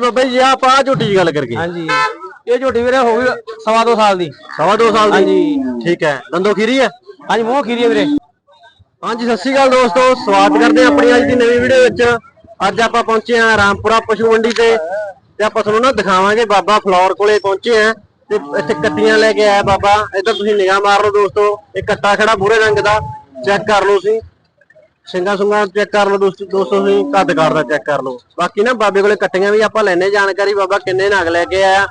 ਬਾਬਾ ਜੀ ਆਪਾਂ ਆਹ ਝੋਟੀ ਦੀ ਗੱਲ ਕਰਕੇ ਹਾਂਜੀ। ਇਹ ਝੋਟੀ ਵੀਰੇ ਹੋ ਗਈ ਸਵਾ ਦੋ ਸਾਲ ਦੀ। ਸਵਾ ਦੋ ਸਾਲ ਦੀ? ਹਾਂਜੀ। ਠੀਕ ਹੈ। ਦੰਦੋ ਖੀਰੀ ਹੈ? ਹਾਂਜੀ ਮੂੰਹ ਖੀਰੀ ਹੈ ਵੀਰੇ। ਹਾਂਜੀ ਸਤਿ ਸ਼੍ਰੀ ਅਕਾਲ ਦੋਸਤੋ। ਸਵਾਗਤ ਕਰਦੇ ਹਾਂ ਆਪਣੀ ਅੱਜ ਦੀ ਨਵੀਂ ਵੀਡੀਓ ਵਿੱਚ। ਅੱਜ ਆਪਾਂ ਪਹੁੰਚੇ ਹਾਂ ਰਾਮਪੁਰਾ ਪਸ਼ੂ ਮੰਡੀ ਤੇ ਤੇ ਆਪਾਂ ਤੁਹਾਨੂੰ ਨਾ ਦਿਖਾਵਾਂਗੇ ਬਾਬਾ ਫਲੋਰ ਕੋਲੇ ਪਹੁੰਚੇ ਆ ਤੇ ਇੱਥੇ ਕੱਟੀਆਂ ਲੈ ਕੇ ਆਇਆ ਬਾਬਾ। ਇੱਧਰ ਤੁਸੀਂ ਨਿਗਾਹ ਮਾਰ ਲਓ ਦੋਸਤੋ। ਇਹ ਕੱਟਾ ਖੜਾ ਬੂਰੇ ਰੰਗ ਦਾ। ਚੈੱਕ ਕਰ ਲਓ ਤੁਸੀਂ। ਸਿੰਗਾ ਸੁੰਗਾ ਚੈੱਕ ਕਰ ਲਓ ਦੋਸਤੋ ਦੋਸਤੋ ਤੁਸੀਂ ਕੱਦ ਦਾ ਚੈੱਕ ਕਰ ਲਓ। ਬਾਕੀ ਨਾ ਬਾਬੇ ਕੋਲੇ ਕੱਟੀਆਂ ਵੀ ਆਪਾਂ ਲੈਣੇ ਜਾਣਕਾਰੀ ਬਾਬਾ ਕਿੰਨੇ ਨਗ ਲੈ ਕੇ ਆਇਆ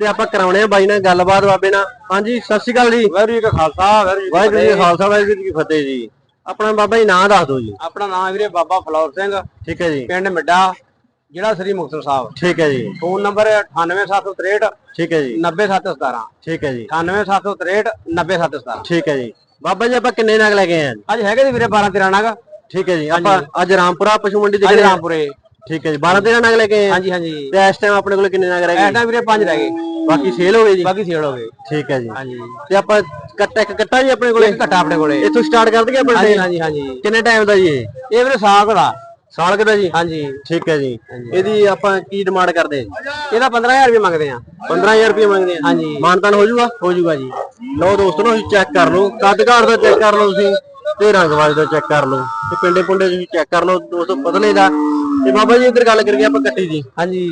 ਤੇ ਆਪਾਂ ਕਰਾਉਣੇ ਆ ਬਾਈ ਨਾਲ ਗੱਲਬਾਤ ਬਾਬੇ ਨਾਲ। ਹਾਂਜੀ ਸਤਿ ਸ਼੍ਰੀ ਅਕਾਲ ਜੀ। ਵਾਹਿਗੁਰੂ ਜੀ ਕਾ ਖਾਲਸਾ ਵਾਹਿਗੁਰੂ ਜੀ ਕਾ ਖਾਲਸਾ ਵਾਹਿਗੁਰੂ ਜੀ ਕੀ ਫਤਿਹ ਜੀ। ਆਪਣਾ ਬਾਬਾ ਜੀ ਨਾਂ ਦੱਸ ਦਿਓ ਜੀ। ਆਪਣਾ ਨਾਮ ਵੀਰੇ ਬਾਬਾ ਫਲੌਰ ਸਿੰਘ। ਠੀਕ ਹੈ ਜੀ। ਪਿੰਡ ਮਿੱਡਾ ਜ਼ਿਲ੍ਹਾ ਸ੍ਰੀ ਮੁਕਤਸਰ ਸਾਹਿਬ। ਠੀਕ ਹੈ ਜੀ। ਫੋਨ ਨੰਬਰ 98763 ਠੀਕ ਹੈ ਜੀ। 90717 ਠੀਕ ਹੈ ਜੀ। 98763 90717 ਠੀਕ ਹੈ ਜੀ। ਬਾਬਾ ਜੀ ਆਪਾਂ ਕਿੰਨੇ ਨਗ ਲੈ ਕੇ ਆਏ ਅੱਜ ਹੈਗੇ ਜੀ ਵੀਰੇ 12 13 ਨਾਗ। ਠੀਕ ਹੈ ਜੀ ਆਪਾਂ ਅੱਜ ਰਾਮਪੁਰਾ ਪਸ਼ੂ ਮੰਡੀ ਦੇ ਅੱਜ ਰਾਮਪੁਰੇ। ਠੀਕ ਹੈ ਜੀ 12 13 ਨਗ ਲੈ ਕੇ ਆਏ ਹਾਂਜੀ ਹਾਂਜੀ। ਤੇ ਇਸ ਟਾਈਮ ਆਪਣੇ ਕੋਲ ਕਿੰਨੇ ਨਗ ਰਹਿ ਗਏ? ਟਾਈਮ ਵੀਰੇ ਪੰਜ ਰਹਿ ਗਏ। ਬਾਕੀ ਸੇਲ ਹੋ ਗਏ ਜੀ? ਬਾਕੀ ਸੇਲ ਹੋ ਗਏ। ਠੀਕ ਹੈ ਜੀ। ਹਾਂਜੀ। ਤੇ ਆਪਾਂ ਕੱਟਾ ਇੱਕ ਕੱਟਾ ਜੀ ਆਪਣੇ ਕੋਲੇ? ਇੱਕ ਘਟਾ ਆਪਣੇ ਕੋਲੇ। ਇੱਥੋਂ ਸਟਾਰਟ ਕਰ ਦਈਏ ਆਪਣੇ ਹਾਂਜੀ sale? ਹਾਂਜੀ ਹਾਂਜੀ। ਕਿੰਨੇ ਟਾਈਮ ਦਾ ਜੀ ਇਹ? ਇਹ ਵੀਰੇ ਸਾਗ ਦਾ। ਸਾਲ ਕੁ ਦਾ ਜੀ? ਹਾਂਜੀ। ਠੀਕ ਹੈ ਜੀ। ਇਹਦੀ ਆਪਾਂ ਕੀ ਡਿਮਾਂਡ ਕਰਦੇ ਜੀ? ਇਹਦਾ 15000 ਰੁਪਏ ਮੰਗਦੇ ਆ। 15000 ਰੁਪਏ ਮੰਗਦੇ ਆ? ਹਾਂਜੀ। ਮਾਨਤਾਨ ਹੋ ਜਾਊਗਾ ਹੋ ਜਾਊਗਾ ਜੀ। ਲਓ ਦੋਸਤੋ ਨਾ ਤੁਸੀਂ ਚੈੱਕ ਕਰ ਲਓ। ਕੱਦ ਘਾੜ ਦਾ ਚੈੱਕ ਕਰ ਲਓ ਤੁਸੀਂ। ਤੇ ਰੰਗਵਾਜ ਦਾ ਚੈੱਕ ਕਰ ਲਓ ਤੇ ਪਿੰਡੇ ਪੁੰਡੇ ਤੁਸੀਂ ਚੈੱਕ ਕਰ ਲਓ ਦੋਸਤੋ ਪਤਲੇ ਦਾ। ਤੇ ਬਾਬਾ ਜੀ ਇੱਧਰ ਗੱਲ ਕਰੀਏ ਆਪਾਂ ਕੱਟੀ ਦੀ ਹਾਂਜੀ।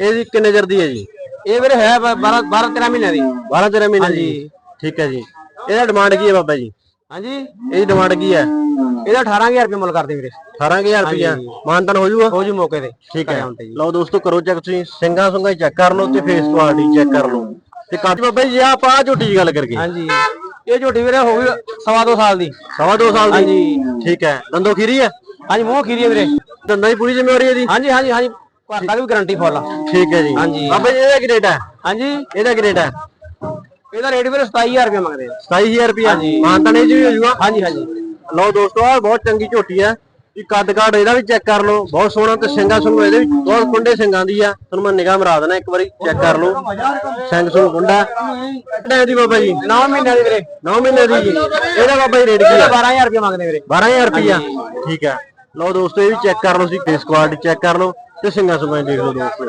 ਇਹਦੀ ਕਿੰਨੇ ਦੀ ਹੈ ਜੀ? ਇਹ ਵੀਰੇ ਹੈ 12 12 13 ਮਹੀਨੇ ਦੀ। 12 13 ਮਹੀਨੇ ਦੀ। ਠੀਕ ਹੈ ਜੀ। ਇਹਦਾ ਡਿਮਾਂਡ ਕੀ ਹੈ ਬਾਬਾ ਜੀ? ਹਾਂਜੀ। ਇਹਦੀ ਡਿਮਾਂਡ ਕੀ ਹੈ? ਇਹਦਾ 18000 ਰੁਪਏ ਮੁੱਲ ਕਰਦੇ ਵੀਰੇ। 18000 ਰੁਪਇਆ ਮਾਨਤਾਨ ਹੋ ਜਾਊਗਾ ਹੋ ਜੂ ਮੌਕੇ ਤੇ। ਠੀਕ ਹੈ। ਲਓ ਦੋਸਤੋ ਕਰੋ ਚੈੱਕ ਤੁਸੀਂ। ਸਿੰਘਾਂ ਸੁੰਘਾਂ ਚੈੱਕ ਕਰ ਲਓ ਤੇ ਫੇਸ ਕੁਆਲਿਟੀ ਚੈੱਕ ਕਰ ਲਓ। ਤੇ ਕੱਟ ਬਾਬਾ ਜੀ ਆਪਾਂ ਝੋਟੀ ਦੀ ਗੱਲ ਕਰਕੇ ਹਾਂਜੀ। ਇਹ ਝੋਟੀ ਵੀਰੇ ਹੋ ਗਈ ਸਵਾ ਦੋ ਸਾਲ ਦੀ। ਸਵਾ ਦੋ ਸਾਲ ਦੀ। ਹਾਂਜੀ। ਠੀਕ ਹੈ। ਦੰਦੋ ਖੀਰੀ ਹੈ? ਹਾਂਜੀ ਮੂੰਹ ਖੀਰੀ ਹੈ ਵੀਰੇ। ਦੰਦਾਂ ਦੀ ਪੂਰੀ ਜ਼ਿੰਮੇਵਾਰੀ ਹੈ ਜੀ? ਹਾਂਜੀ ਹਾਂਜੀ ਹਾਂਜੀ। ਘਰ ਤੱਕ ਵੀ ਗਾਰੰਟੀ ਫੁੱਲ ਆ। ਠੀਕ ਹੈ ਜੀ। ਹਾਂਜੀ। ਬਾਬਾ ਜੀ ਇਹਦਾ ਕੀ ਰੇਟ ਹੈ? ਹਾਂਜੀ। ਇਹਦਾ ਕੀ ਰੇਟ ਹੈ? ਇਹਦਾ ਰੇਟ ਵੀਰੇ 27000 ਰੁਪਏ ਮੰਗਦੇ ਆ। 27000 ਰੁਪਇਆ? ਮਾਨਤਾ ਨਹੀਂ ਜੀ ਹੋ ਜਾਊਗਾ ਹਾਂਜੀ ਹਾਂਜੀ। ਲਓ ਦੋਸਤੋ ਆ ਬਹੁਤ ਚੰਗੀ ਝੋਟੀ ਆ ਇਹ ਕੱਦ ਕਾਠ ਇਹਦਾ ਵੀ ਚੈੱਕ ਕਰ ਲਓ। ਬਹੁਤ ਸੋਹਣਾ ਤੇ ਸਿੰਘਾਂ ਸੁੰਘ ਇਹਦੇ ਵੀ ਬਹੁਤ ਕੁੰਡੇ ਸਿੰਘਾਂ ਦੀ ਆ। ਤੁਹਾਨੂੰ ਮੈਂ ਨਿਗਾਹ ਮਰਾ ਦੇਣਾ ਇੱਕ ਵਾਰੀ ਚੈੱਕ ਕਰ ਲਓ। ਸਿੰਘ ਸੁੰਘ ਕੁੰਡਾ ਕਿੰਨਾ ਦੀ ਬਾਬਾ ਜੀ? 9 ਮਹੀਨਿਆਂ ਦੀ ਵੀਰੇ। 9 ਮਹੀਨੇ ਦੀ ਜੀ। ਇਹਦਾ ਬਾਬਾ ਜੀ ਰੇਟ ਕੀ ਆ? 12000 ਰੁਪਏ ਮੰਗਦੇ ਵੀਰੇ। 12000 ਰੁਪਇਆ। ਠੀਕ ਹੈ ਲਓ ਦੋਸਤੋ ਇਹ ਵੀ ਚੈੱਕ ਕਰ ਲਓ ਤੁਸੀਂ ਫੇਸ ਕੁਆਲਿਟੀ ਚੈੱਕ ਕਰ ਲਓ। ਤੇ ਸਿੰਘਾਂ ਸੁੰਘਾਂ ਦੇਖ ਲਓ ਦੋਸਤੋ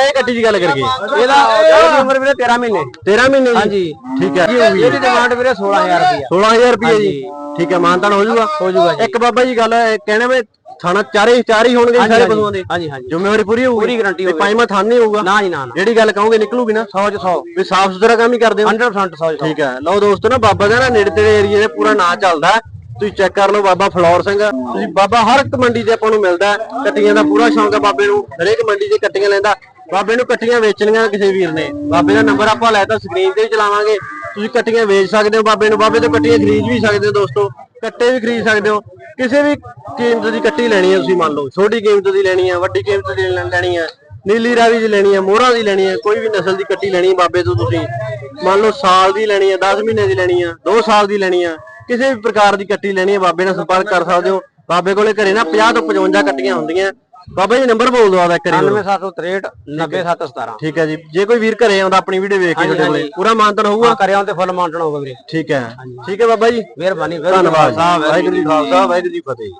ਇਹ ਕੱਟੀ ਦੀ ਗੱਲ ਕਰੀਏ। ਇਹਦਾ ਇਹਦੀ ਉਮਰ ਵੀਰੇ 13 ਮਹੀਨੇ। 13 ਮਹੀਨੇ ਹਾਂਜੀ। ਠੀਕ ਹੈ। ਇਹਦੀ ਡਿਮਾਂਡ ਵੀਰੇ 16000 ਰੁਪਏ 16000 ਰੁਪਏ ਜੀ। ਠੀਕ ਹੈ ਮਾਨਤਾਨ ਹੋ ਜਾਊਗਾ। ਹੋ ਜਾਊਗਾ ਜੀ। ਇੱਕ ਬਾਬਾ ਜੀ ਗੱਲ ਹੈ ਕਹਿਣਾ ਵੀ ਥਾਣਾ ਚਾਰੇ ਚਾਰ ਹੀ ਹੋਣਗੇ ਸਾਰੇ ਪਸ਼ੂਆਂ ਦੇ। ਹਾਂਜੀ ਹਾਂਜੀ। ਜ਼ਿੰਮੇਵਾਰੀ ਪੂਰੀ ਹੋਊਗੀ। ਪੂਰੀ ਤੇ ਹੋਊਗੀ। ਪਾਈਮਾ ਥਾਨ ਨਹੀਂ ਹੋਊਗਾ। ਨਾ ਜੀ ਨਾ ਨਾ। ਜਿਹੜੀ ਗੱਲ ਕਹੋਗੇ ਨਿਕਲੂਗੀ ਨਾ। 100 ਚ 100 ਵੀ ਸਾਫ਼ ਸੁਥਰਾ ਕੰਮ ਹੀ ਕਰਦੇ ਹੋ। 100% 100 ਚ 100 ਠੀਕ ਹੈ। ਲਓ ਦੋਸਤੋ ਨਾ ਬਾਬਾ ਦਾ ਨਾ ਨੇੜੇ ਤੇੜੇ ਏਰੀਏ ਦੇ ਪੂਰਾ ਨਾਂ ਚੱਲਦਾ। ਤੁਸੀਂ ਚੈੱਕ ਕਰ ਲਓ ਬਾਬਾ ਫਲੌਰ ਸਿੰਘ। ਤੁਸੀਂ ਬਾਬਾ ਹਰ ਇੱਕ ਮੰਡੀ ਤੇ ਆਪਾਂ ਨੂੰ ਮਿਲਦਾ ਕੱਟੀਆਂ ਦਾ ਪੂਰਾ ਸ਼ੌਂਕ ਹੈ ਬਾਬੇ ਨੂੰ। ਹਰੇਕ ਮੰਡੀ 'ਚ ਕੱਟੀਆਂ ਲੈਂਦਾ। ਬਾਬੇ ਨੂੰ ਕੱਟੀਆਂ ਵੇਚਣੀਆਂ ਕਿਸੇ ਵੀਰ ਨੇ। ਬਾਬੇ ਦਾ ਨੰਬਰ ਆਪਾਂ ਲੈ ਤਾਂ ਸਕਰੀਨ ਤੇ ਵੀ ਚਲਾਵਾਂਗੇ। ਤੁਸੀਂ ਕੱਟੀਆਂ ਵੇਚ ਸਕਦੇ ਹੋ ਬਾਬੇ ਨੂੰ। ਬਾਬੇ ਤੋਂ ਕੱਟੀਆਂ ਖਰੀਦ ਵੀ ਸਕਦੇ ਹੋ ਦੋਸਤੋ। ਕੱਟੇ ਵੀ ਖਰੀਦ ਸਕਦੇ ਹੋ। ਕਿਸੇ ਵੀ ਕੀਮਤ ਦੀ ਕੱਟੀ ਲੈਣੀ ਹੈ ਤੁਸੀਂ ਮੰਨ ਲਓ। ਛੋਟੀ ਕੀਮਤ ਦੀ ਲੈਣੀ ਹੈ, ਵੱਡੀ ਕੀਮਤ ਦੀ ਲੈਣੀ ਹੈ, ਨੀਲੀ ਰਾਵੀ ਦੀ ਲੈਣੀ ਹੈ, ਮੋਹਰਾਂ ਦੀ ਲੈਣੀ ਹੈ, ਕੋਈ ਵੀ ਨਸਲ ਦੀ ਕੱਟੀ ਲੈਣੀ ਹੈ ਬਾਬੇ ਤੋਂ ਤੁਸੀਂ। ਮੰਨ ਲਓ ਸਾਲ ਦੀ ਲੈਣੀ ਹੈ 10 ਮਹੀਨੇ ਦੀ ਲੈਣੀ ਹੈ 2 ਸਾਲ ਦੀ ਲੈਣੀ ਹੈ। ਕਿਸੇ ਵੀ ਪ੍ਰਕਾਰ ਦੀ ਕੱਟੀ ਲੈਣੀ ਹੈ ਬਾਬੇ ਨਾਲ ਸੰਪਰਕ ਕਰ ਸਕਦੇ ਹੋ। ਬਾਬੇ ਕੋਲੇ ਘਰੇ ਨਾ 50 ਤੋਂ 55 ਕੱਟੀਆਂ ਹੁੰਦੀਆਂ। ਬਾਬਾ ਜੀ ਨੰਬਰ ਬੋਲ ਦਿਓ ਆਦਾ ਕਰੀ 97763 90717 ਠੀਕ ਹੈ ਜੀ। ਜੇ ਕੋਈ ਵੀਰ ਘਰੇ ਆਉਂਦਾ ਆਪਣੀ ਵੀਡੀਓ ਵੇਖ ਕੇ ਤੁਹਾਡੇ ਕੋਲੇ। ਪੂਰਾ ਮਾਨਤਨ ਹੋਊਗਾ ਕਰਿਆ ਤੇ ਫੁੱਲ ਮਾਉਂਟਣ ਹੋਊਗਾ ਵੀਰੇ। ਠੀਕ ਹੈ। ਠੀਕ ਹੈ ਬਾਬਾ ਜੀ। ਮਿਹਰਬਾਨੀ ਧੰਨਵਾਦ ਵਾਹਿਗੁਰੂ ਜੀ ਖਾਲਸਾ ਵਾਹਿਗੁਰੂ ਜੀ ਫਤਿਹ।